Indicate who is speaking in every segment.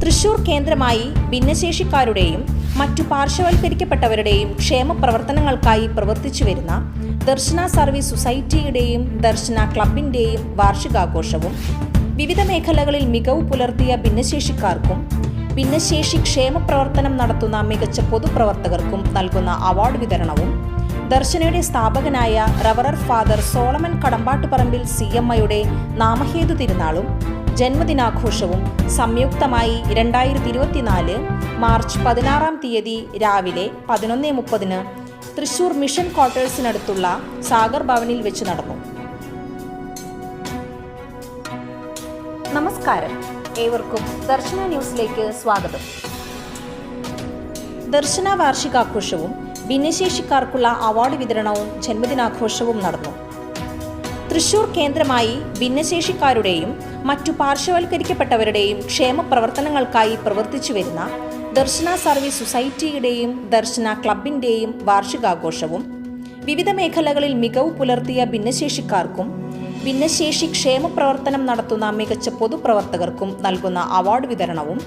Speaker 1: തൃശൂർ കേന്ദ്രമായി ഭിന്നശേഷിക്കാരുടെയും മറ്റു പാർശ്വവൽക്കരിക്കപ്പെട്ടവരുടെയും ക്ഷേമ പ്രവർത്തനങ്ങൾക്കായി പ്രവർത്തിച്ചു വരുന്ന ദർശന സർവീസ് സൊസൈറ്റിയുടെയും ദർശന ക്ലബിന്റെയും വാർഷികാഘോഷവും വിവിധ മേഖലകളിൽ മികവ് പുലർത്തിയ ഭിന്നശേഷിക്കാർക്കും ഭിന്നശേഷി ക്ഷേമ പ്രവർത്തനം നടത്തുന്ന മികച്ച പൊതുപ്രവർത്തകർക്കും നൽകുന്ന അവാർഡ് വിതരണവും ദർശനയുടെ സ്ഥാപകനായ റവറർ father Solomon Kadambattuparambil C M ഐയുടെ നാമഹേതു തിരുനാളും ജന്മദിനാഘോഷവും സംയുക്തമായി രണ്ടായിരത്തി ഇരുപത്തിനാല് മാർച്ച് പതിനാറാം തീയതി രാവിലെ പതിനൊന്ന് മുപ്പതിന് തൃശൂർ മിഷൻ ക്വാർട്ടേഴ്സിനടുത്തുള്ള സാഗർ ഭവനിൽ വെച്ച് നടന്നു. നമസ്കാരം. ഏവർക്കും ദർശന ന്യൂസിലേക്ക് സ്വാഗതം. ദർശന വാർഷികാഘോഷവും ഭിന്നശേഷിക്കാർക്കുള്ള അവാർഡ് വിതരണവും ജന്മദിനാഘോഷവും നടന്നു. തൃശൂർ കേന്ദ്രമായി ഭിന്നശേഷിക്കാരുടെയും മറ്റു പാർശ്വവൽക്കരിക്കപ്പെട്ടവരുടെയും ക്ഷേമ പ്രവർത്തനങ്ങൾക്കായി പ്രവർത്തിച്ചു വരുന്ന ദർശന സർവീസ് സൊസൈറ്റിയുടെയും ദർശന ക്ലബിന്റെയും വാർഷികാഘോഷവും വിവിധ മേഖലകളിൽ മികവ് പുലർത്തിയ ഭിന്നശേഷിക്കാർക്കും ഭിന്നശേഷി ക്ഷേമ പ്രവർത്തനം നടത്തുന്ന മികച്ച പൊതുപ്രവർത്തകർക്കും നൽകുന്ന അവാർഡ് വിതരണവും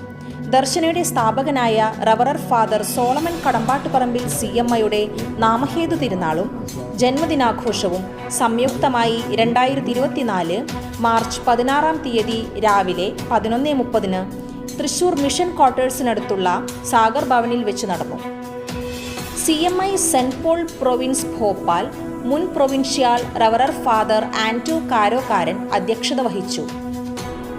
Speaker 1: ദർശനയുടെ സ്ഥാപകനായ റവറർ father Solomon Kadambattuparambil C M ഐയുടെ നാമഹേതു തിരുനാളും ജന്മദിനാഘോഷവും സംയുക്തമായി രണ്ടായിരത്തി ഇരുപത്തിനാല് മാർച്ച് പതിനാറാം തീയതി രാവിലെ പതിനൊന്ന് മുപ്പതിന് തൃശൂർ മിഷൻ ക്വാർട്ടേഴ്സിനടുത്തുള്ള സാഗർ ഭവനിൽ വെച്ച് നടന്നു. C M I Saint Paul province Bhopal മുൻ പ്രൊവിൻഷ്യൽ റവറർ ഫാദർ ആന്റോ കാരോക്കാരൻ അധ്യക്ഷത വഹിച്ചു.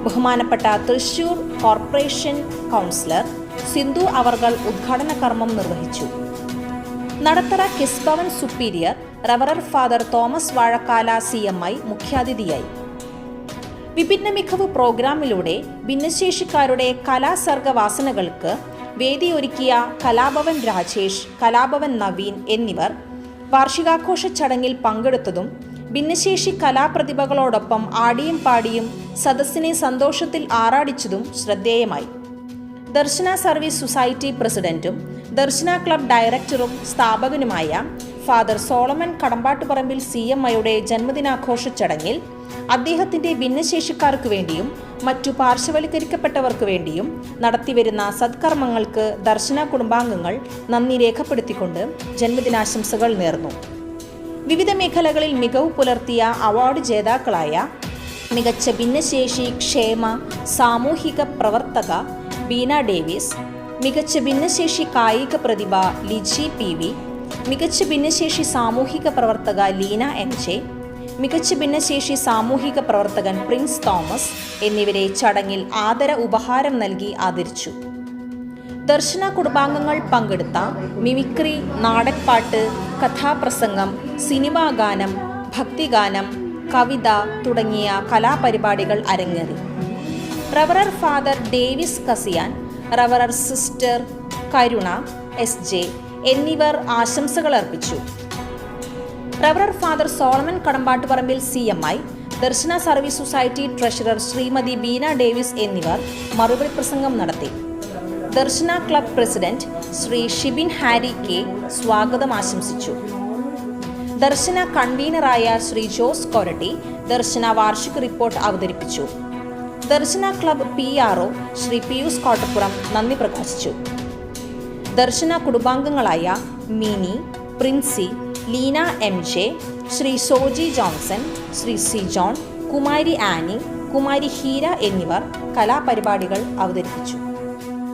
Speaker 1: ബഹുമാനപ്പെട്ട തൃശൂർ കോർപ്പറേഷൻ കൗൺസിലർ സിന്ധു അവർകൾ ഉദ്ഘാടന കർമ്മം നിർവഹിച്ചു. നടത്തറ കിസ് Bhavan superior റവറർ father Thomas Vazhakkala C M I മുഖ്യാതിഥിയായി. വിഭിന്ന മികവ് പ്രോഗ്രാമിലൂടെ ഭിന്നശേഷിക്കാരുടെ കലാസർഗവാസനകൾക്ക് വേദിയൊരുക്കിയ കലാഭവൻ രാജേഷ് കലാഭവൻ നവീൻ എന്നിവർ വാർഷികാഘോഷ ചടങ്ങിൽ പങ്കെടുത്തതും ഭിന്നശേഷി കലാപ്രതിഭകളോടൊപ്പം ആടിയും പാടിയും സദസ്സിനെ സന്തോഷത്തിൽ ആറാടിച്ചതും ശ്രദ്ധേയമായി. ദർശന സർവീസ് സൊസൈറ്റി പ്രസിഡന്റും ദർശന ക്ലബ് ഡയറക്ടറും സ്ഥാപകനുമായ father Solomon Kadambattuparambil C M ഐയുടെ ജന്മദിനാഘോഷ ചടങ്ങിൽ അദ്ദേഹത്തിന്റെ ഭിന്നശേഷിക്കാർക്ക് വേണ്ടിയും മറ്റു പാർശ്വവൽക്കരിക്കപ്പെട്ടവർക്ക് വേണ്ടിയും നടത്തിവരുന്ന സത്കർമ്മങ്ങൾക്ക് ദർശന കുടുംബാംഗങ്ങൾ നന്ദി രേഖപ്പെടുത്തിക്കൊണ്ട് ജന്മദിനാശംസകൾ നേർന്നു. വിവിധ മേഖലകളിൽ മികവ് പുലർത്തിയ അവാർഡ് ജേതാക്കളായ മികച്ച ഭിന്നശേഷി ക്ഷേമ സാമൂഹിക പ്രവർത്തക ബീന ഡേവിസ് മികച്ച ഭിന്നശേഷി കായിക പ്രതിഭ ലിജി പി വി മികച്ച ഭിന്നശേഷി സാമൂഹിക പ്രവർത്തക ലീന എൻ ജെ മികച്ച ഭിന്നശേഷി സാമൂഹിക പ്രവർത്തകൻ പ്രിൻസ് തോമസ് എന്നിവരെ ചടങ്ങിൽ ആദര ഉപഹാരം നൽകി ആദരിച്ചു. ദർശന കുടുംബാംഗങ്ങൾ പങ്കെടുത്ത മിമിക്രി നാടൻപാട്ട് കഥാപ്രസംഗം സിനിമാ ഗാനം ഭക്തിഗാനം കവിത തുടങ്ങിയ കലാപരിപാടികൾ അരങ്ങേറി. റവറർ ഫാദർ ഡേവിസ് കസിയാൻ റവറർ സിസ്റ്റർ കരുണ എസ് ജെ എന്നിവർ ആശംസകൾ അർപ്പിച്ചു. റവറർ father Solomon Kadambattuparambil C M I Darshana service society treasurer Shrimati Beena Davis എന്നിവർ മറുപടി പ്രസംഗം നടത്തി. ദർശന club president Shri Shibin Harry K സ്വാഗതം ആശംസിച്ചു. ദർശന കൺവീനറായ ശ്രീ ജോസ് കൊരട്ടി ദർശന വാർഷിക റിപ്പോർട്ട് അവതരിപ്പിച്ചു. Darshana club P R O Shri Pius Kottappuram നന്ദി പ്രകാശിച്ചു. Darshana കുടുംബാംഗങ്ങളായ Mini Princy Leena M J Shri Soji Johnson Shri C John Kumari Annie Kumari Heera എന്നിവർ കലാപരിപാടികൾ അവതരിപ്പിച്ചു.